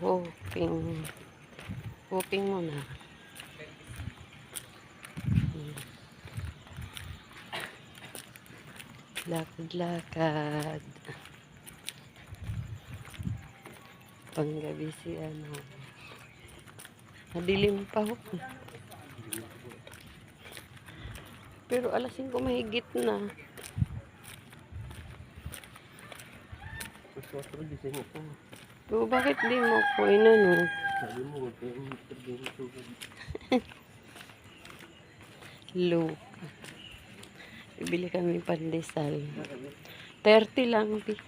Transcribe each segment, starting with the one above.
Walking. Walking muna. Hmm. Lakad-lakad. Panggabi si ano. Madilim pa ho. Pero alas 5 mahigit na. So, bakit di mo ko inano? Sabi mo. Bibili kami pandesal. 30 lang. Pi.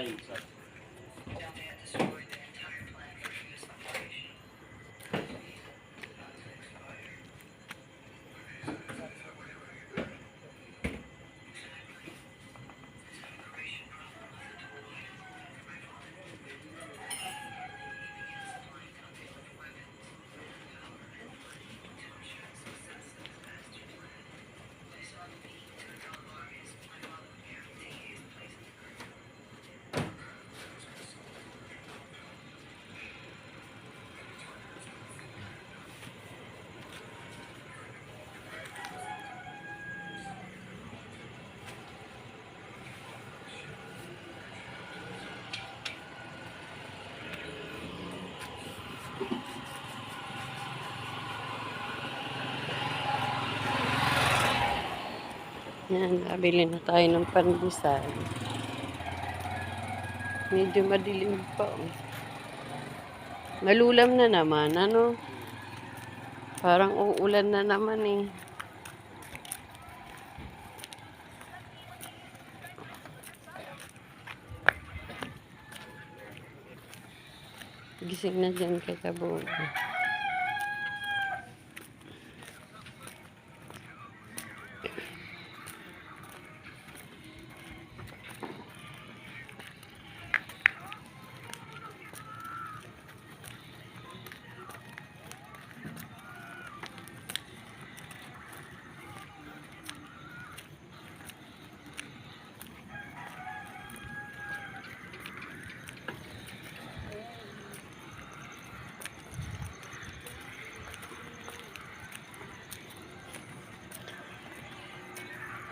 Thank you, sir. Yan, nabili na tayo ng pandesal. Medyo madilim pa. Oh. Malulam na naman, ano? Parang uulan na naman eh. Gising na dyan kay Kabog.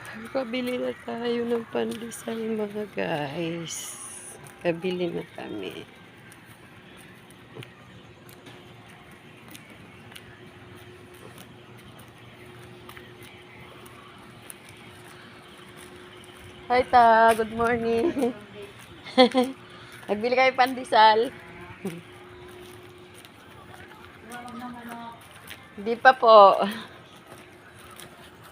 Pabili na tayo ng pandesal mga guys. Pabili na kami. Hi ta, good morning. Nagbili kayo pandesal. Hindi pa po.